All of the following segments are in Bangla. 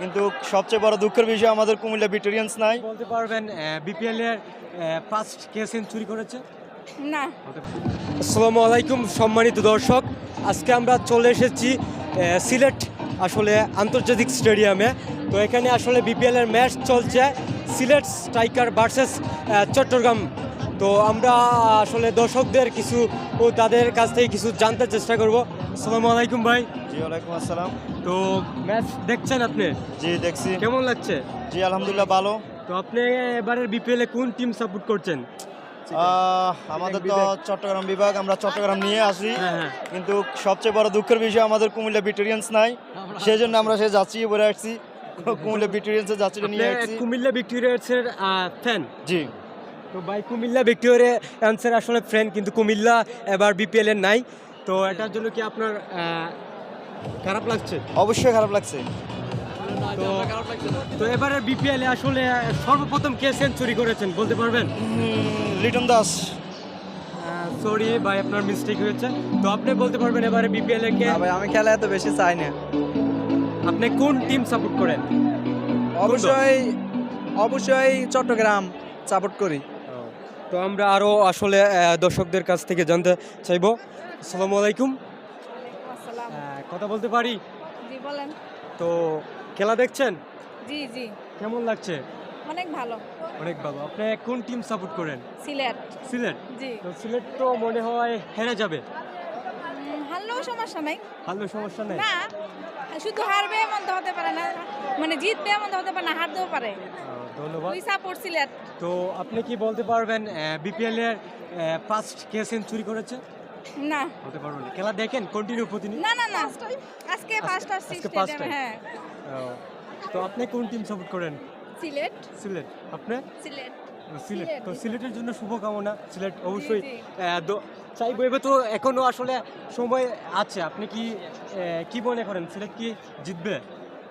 কিন্তু সবচেয়ে বড় দুঃখের বিষয় আমাদের কুমিল্লা ভিক্টোরিয়ান্স নাই। বলতে পারবেন বিপিএল এর ফার্স্ট কে সেঞ্চুরি করেছে? না। আসসালামু আলাইকুম সম্মানিত দর্শক। আজকে আমরা চলে এসেছি সিলেট আসলে আন্তর্জাতিক স্টেডিয়ামে। তো এখানে আসলে বিপিএল এর ম্যাচ চলছে সিলেট স্ট্রাইকার ভার্সেস চট্টগ্রাম। তো আমরা আসলে দর্শকদের কিছু ও তাদের কাছ থেকে কিছু জানতে চেষ্টা করব। আসসালামু আলাইকুম ভাই। জি ওয়ালাইকুম আসসালাম। তো ম্যাচ দেখছেন আপনি? জি দেখছি। কেমন লাগছে? জি আলহামদুলিল্লাহ ভালো। তো আপনি এবারের বিপিএল এ কোন টিম সাপোর্ট করছেন? আমাদের তো চট্টগ্রাম বিভাগ আমরা চট্টগ্রাম নিয়ে আসি। হ্যাঁ হ্যাঁ। কিন্তু সবচেয়ে বড় দুঃখের বিষয় আমাদের কুমিল্লা ভিক্টোরিয়ান্স নাই। সেই জন্য আমরা সে যাচ্ছি বলে আসছি। কুমিল্লা ভিক্টোরিয়ান্সের যাত্রীটা নিয়ে আসছি। কুমিল্লা ভিক্টোরিয়ান্সের ফ্যান জি। তো ভাই কুমিল্লা ভিক্টোরিয়া অ্যান্সার আসলে ফ্রেন্ড কিন্তু কুমিল্লা এবার বিপিএল এর নাই। তো এটার জন্য কি আপনার খারাপ লাগছে? অবশ্যই খারাপ লাগছে। তো এবারে বিপিএল আসলে সর্বপ্রথম কে সেঞ্চুরি করেছেন বলতে পারবেন? লিটন দাস। সরি ভাই আপনার মিস্টেক হয়েছে। তো আপনি বলতে পারবেন এবারে বিপিএল এ কে? ভাই আমি খেলা এত বেশি চাই না। আপনি কোন টিম সাপোর্ট করেন? অবশ্যই অবশ্যই চট্টগ্রাম সাপোর্ট করি। তো আমরা আরও আসলে দর্শকদের কাছ থেকে জানতে চাইব। আসসালামু আলাইকুম। কথা বলতে পারি? জি বলেন। তো খেলা দেখছেন? জি জি। কেমন লাগছে? অনেক ভালো। অনেক ভালো। আপনি কোন টিম সাপোর্ট করেন? সিলেট। সিলেট? জি। তো সিলেট তো মনে হয় হেরে যাবে। হারলেও সমস্যা নাই। ভালো সমস্যা নেই? না শুধু হারবে এমন তো হতে পারে না। মানে জিতবে এমন তো হতে পারে না হারতেও পারে। ধন্যবাদ। ওই সাপোর্ট সিলেট। তো আপনি কি বলতে পারবেন বিপিএল এর ফার্স্ট কে সেঞ্চুরি করেছে? না। বলতে পারবেন না। খেলা দেখেন কন্টিনিউ প্রতিদিন না না না। আজকে ফার্স্ট আসছি স্টেডিয়ামে হ্যাঁ। তো আপনি কোন টিম সাপোর্ট করেন? সিলেট। সিলেট। আপনি? সিলেট। সিলেট। তো সিলেটের জন্য শুভকামনা। সিলেট অবশ্যই চাইব। এবার তো এখনও আসলে সময় আছে। আপনি কি কি মনে করেন? সিলেট কি জিতবে?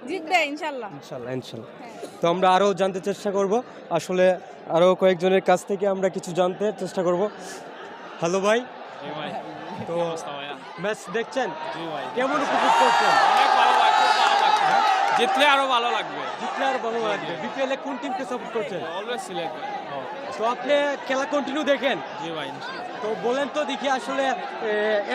জিতবে ইনশাল্লাহ। ইনশাল্লাহ ইনশাল্লাহ। হ্যাঁ। তো আমরা আরও জানতে চেষ্টা করব। আসলে আরও কয়েকজনের কাছ থেকে আমরা কিছু জানতে চেষ্টা করব। হ্যালো ভাই। জি ভাই। তো কি অবস্থা ভাইয়া? ম্যাচ দেখছেন? জি ভাই। কেমন উপভোগ করছেন? অনেক ভালো লাগবে ভালো লাগবে জিতলে আরও ভালো লাগবে। জিতলে আর ভালো লাগবে। বিপিএল এ কোন টিমকে সাপোর্ট করছেন? অলওয়েজ সিলেক্ট তো আপনি খেলা কন্টিনিউ দেখেন? জি ভাই তো বলেন তো দেখি আসলে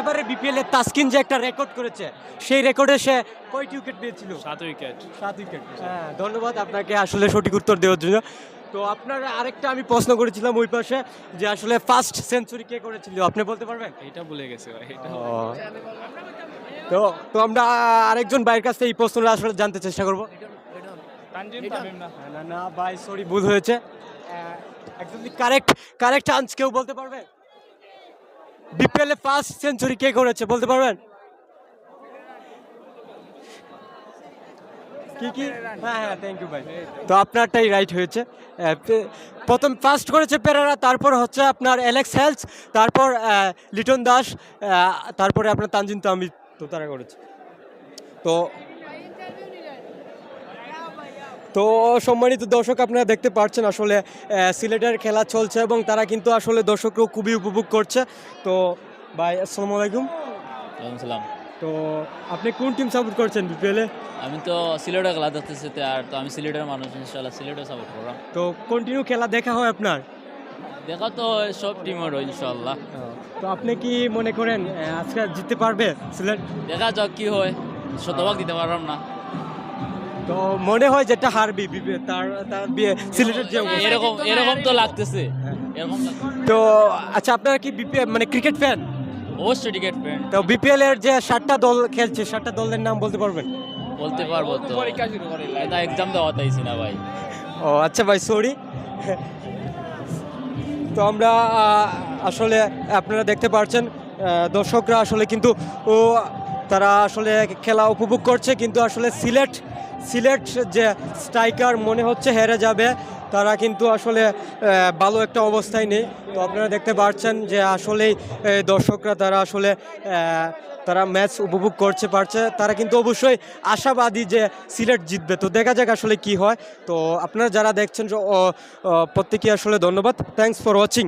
এবারে বিপিএল এ তাসকিন যে একটা রেকর্ড করেছে সেই রেকর্ডে সে কয়টি উইকেট পেয়েছিল সাত উইকেট সাত উইকেট হ্যাঁ ধন্যবাদ আপনাকে আসলে সঠিক উত্তর দেওয়ার জন্য। তো আপনার আরেকটা আমি প্রশ্ন করেছিলাম ওই পাশে যে আসলে ফার্স্ট সেঞ্চুরি কে করেছিল আপনি বলতে পারবেন? এইটা ভুলে গেছি ভাই এটা তো তো আমরা আরেকজন ভাইয়ের কাছ থেকে এই প্রশ্নটা আসলে জানতে চেষ্টা করব। না। না ভাই সরি ভুল হয়েছে। একদমই কারেক্ট কারেক্ট চান্স কেউ বলতে পারবে? বিপিএল এ ফার্স্ট সেঞ্চুরি কে করেছে বলতে পারবেন? হ্যাঁ হ্যাঁ তো আপনারটাই রাইট হয়েছে। প্রথম ফার্স্ট করেছে পেরারা তারপর হচ্ছে আপনার অ্যালেক্স হেলস তারপর লিটন দাস তারপরে আপনার তানজিন তামি তো তারা করেছে। তো তো সম্মানিত দর্শক, আপনারা দেখতে পাচ্ছেন আসলে সিলেটের খেলা চলছে এবং তারা কিন্তু আসলে দর্শকরাও খুবই উপভোগ করছে। তো ভাই, আসসালামু আলাইকুম। সালাম তো আপনি কোন টিম সাপোর্ট করছেন বিপিএলে আমি তো সিলেটে খেলা দেখতেছি আর তো আমি সিলেটের মানুষ ইনশাল্লাহ সিলেটে সাপোর্ট করলাম। তো কন্টিনিউ খেলা দেখা হয় আপনার? দেখা তো সব টিমের ইনশাল্লাহ তো আপনি কি মনে করেন আজকে জিততে পারবে সিলেট? দেখা যাক কি হয় শতভাগ দিতে পারলাম না। তো মনে হয় যেটা হারবি তার তার বিয়ে সিলেটের যে এরকম এরকম তো লাগতেছে। এরকম লাগতেছে। তো আচ্ছা আপনারা কি বিপিএল মানে ক্রিকেট ফ্যান অবশ্যই টিকিট পেন্ট তো বিপিএল এর যে সাতটা দল খেলছে সাতটা দলের নাম বলতে পারবেন? বলতে পারব তো। এটা এক্সাম দেওয়া তাইছি না ভাই। ও আচ্ছা ভাই সরি তো আমরা আহ, আসলে আপনারা দেখতে পাচ্ছেন আহ, দর্শকরা আসলে কিন্তু ও তারা আসলে খেলা উপভোগ করছে কিন্তু আসলে সিলেট সিলেট যে স্ট্রাইকার মনে হচ্ছে হেরে যাবে, তারা কিন্তু আসলে ভালো একটা অবস্থায় নেই। তো আপনারা দেখতে পাচ্ছেন যে আসলেই দর্শকরা তারা আসলে তারা ম্যাচ উপভোগ করছে, পারছে। তারা কিন্তু অবশ্যই আশাবাদী যে সিলেট জিতবে। তো দেখা যাক আসলে কি হয়। তো আপনারা যারা দেখছেন প্রত্যেকেই আসলে ধন্যবাদ। Thanks for watching